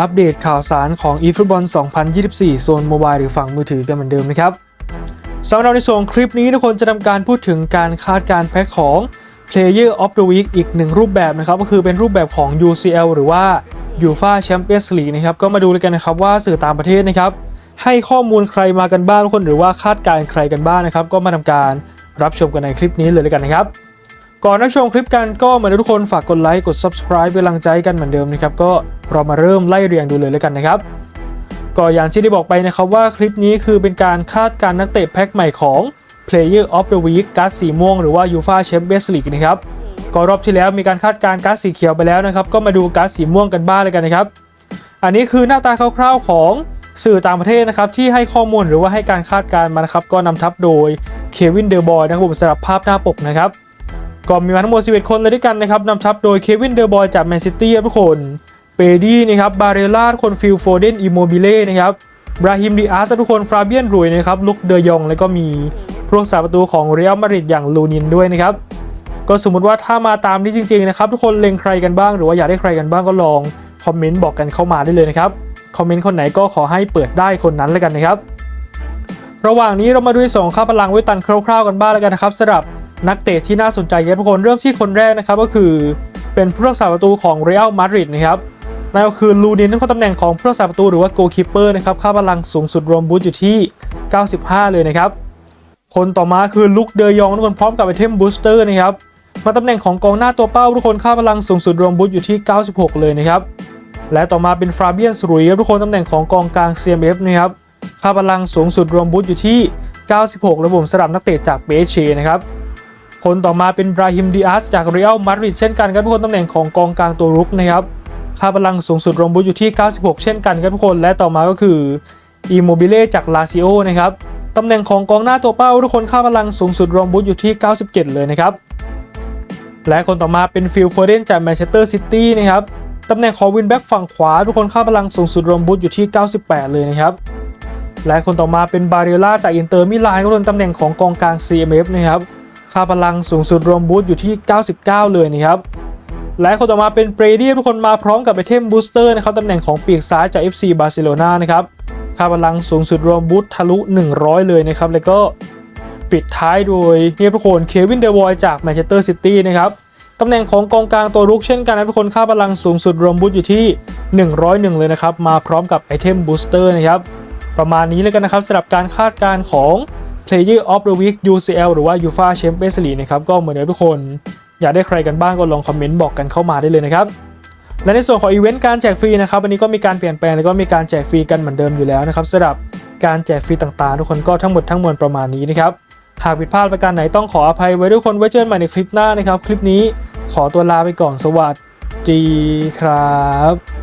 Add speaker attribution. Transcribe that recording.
Speaker 1: อัปเดตข่าวสารของ eFootball 2024 โซนโมบายหรือฝั่งมือถือกันเหมือนเดิมนะครับสำหรับในส่วนคลิปนี้ทุกคนจะทำการพูดถึงการคาดการแพ็คของ Player of the Week อีกหนึ่งรูปแบบนะครับ ก็คือเป็นรูปแบบของ UCL หรือว่า UEFA Champions League นะครับก็มาดูเลยกันนะครับว่าสื่อต่างประเทศนะครับ ให้ข้อมูลใครมากันบ้างทุกคนหรือว่าคาดการใครกันบ้างนะครับ ก็มาทำการรับชมกันในคลิปนี้เลยเลยกันนะครับ ก่อนรับชมคลิปกันก็เหมือนทุกคนฝากกดไลค์กด subscribe เป็นกำลังใจกันเหมือนเดิมนะครับก็เรามาเริ่มไล่เรียงดูเลยแล้วกันนะครับก็อย่างที่ได้บอกไปนะครับว่าคลิปนี้คือเป็นการคาดการณ์นักเตะแพ็คใหม่ของ Player of the Week การ์ดสีม่วงหรือว่า UEFA Champions League นะครับก็รอบที่แล้วมีการคาดการณ์การ์ดสีเขียวไปแล้วนะครับก็มาดูการ์ดสีม่วงกันบ้างเลยกันนะครับ อันนี้คือหน้าตาคร่าวๆของสื่อต่างประเทศนะครับที่ให้ข้อมูลหรือว่าให้การคาดการณ์มานะครับก็นำทัพโดยเควินเดอร์บอยนะครับผมสำหรับภาพหน้าปกนะครับ ก็มีมาทั้งหมด 11 คนเลยด้วยกันนะครับนำทัพโดยเควินเดอร์บอยจากแมนซิตี้ทุกคนเปดี้นะครับบาเรล่าทุกคนฟิลโฟเดนอิโมบิเล่นะครับบราฮิมดิอาสทุกคนฟราเบียนรุยนะครับลุกเดยอง แล้วก็มีผู้รักษาประตูของเรอัลมาดริดอย่างลูนินด้วยนะครับก็สมมติว่าถ้ามาตามนี้จริงๆนะครับทุกคนเล็งใครกันบ้างหรือว่าอยากได้ใครกันบ้างก็ลองคอมเมนต์บอกกันเข้ามาได้เลยนะครับคอมเมนต์คนไหนก็ขอให้เปิดได้คนนั้นแล้วกันนะครับ ระหว่างนี้เรามาดูสองค่าพลังไว้ตันคร่าวๆกันบ้างแล้วกันนะครับสำหรับ นักเตะที่น่าสนใจครับทุกคนเริ่มที่คนแรกนะครับก็คือเป็นผู้รักษาประตูของเรอัลมาดริดนะครับนั่นก็คือลูนินที่เขาตำแหน่งของผู้รักษาประตูหรือว่าโกลคีเปอร์นะครับค่าพลังสูงสุดรวมบูทอยู่ที่ 95 เลยนะครับ คนต่อมาคือลุกเดยองทุกคนพร้อมกับไอเทมบูสเตอร์นะครับมาตำแหน่งของกองหน้าตัวเป้าทุกคนค่าพลังสูงสุดรวมบูทอยู่ที่ 96 เลยนะครับและต่อมาเป็นฟราเบียนสรุยทุกคนตำแหน่งของกองกลาง CMF นะครับค่าพลังสูงสุดรวมบูทอยู่ที่ 96 ระบบสำหรับนักเตะจากเบเชนะครับ คนต่อมาเป็นบราฮิมดิอาสจากเรอัลมาดริดเช่นกันครับทุกคนตำแหน่งของกองกลางตัวรุกนะครับค่าพลังสูงสุดรวมบูทอยู่ที่ 96 เช่นกันครับทุกคนและต่อมาก็คืออีโมบิเล่จากลาซิโอนะครับตำแหน่งของกองหน้าตัวเป้าทุกคนค่าพลังสูงสุดรวมบูทอยู่ที่ 97 เลยนะครับและคนต่อมาเป็นฟิลโฟเดนจากแมนเชสเตอร์ซิตี้นะครับตำแหน่งของวินแบ็กฝั่งขวา ทุกคนค่าพลังสูงสุดรวมบูทอยู่ที่ 98 เลยนะครับและคนต่อมาเป็นบาเรล่าจากอินเตอร์มิลานก็เป็นตำแหน่งของกองกลาง CMF นะครับ ค่าพลังสูงสุดรวมบูทอยู่ที่ 99 เลยนะครับและคนต่อมาเป็นเบรดี้ทุกคนมาพร้อมกับไอเทมบูสเตอร์นะครับตำแหน่งของปีกซ้ายจาก FC บาร์เซโลนานะครับค่าพลังสูงสุดรวมบูททะลุ 100 เลยนะครับแล้วก็ปิดท้ายโดยเนี่ยทุกคนเควินเดอร์บอยจากแมนเชสเตอร์ซิตี้นะครับตำแหน่งของกองกลางตัวรุกเช่นกันนะทุกคนค่าพลังสูงสุดรวมบูทอยู่ที่ 101 เลยนะครับมาพร้อมกับไอเทมบูสเตอร์นะครับประมาณนี้เลยกันนะครับสำหรับการคาดการณ์ของ Player of the Week UCL หรือว่า UEFA Champions League นะครับก็เหมือนเดิมทุกคน อยากได้ใครกันบ้างก็ลองคอมเมนต์บอกกันเข้ามาได้เลยนะครับและในส่วนของอีเวนต์การแจกฟรีนะครับวันนี้ก็มีการเปลี่ยนแปลงแล้วก็มีการแจกฟรีกันเหมือนเดิมอยู่แล้วนะครับสำหรับการแจกฟรีต่างๆ ทุกคนก็ทั้งหมดทั้งมวลประมาณนี้นะครับหากผิดพลาดประการไหนต้องขออภัยไว้ด้วยคนไว้เจอกันใหม่ในคลิปหน้านะครับ คลิปนี้ขอตัวลาไปก่อนสวัสดีครับ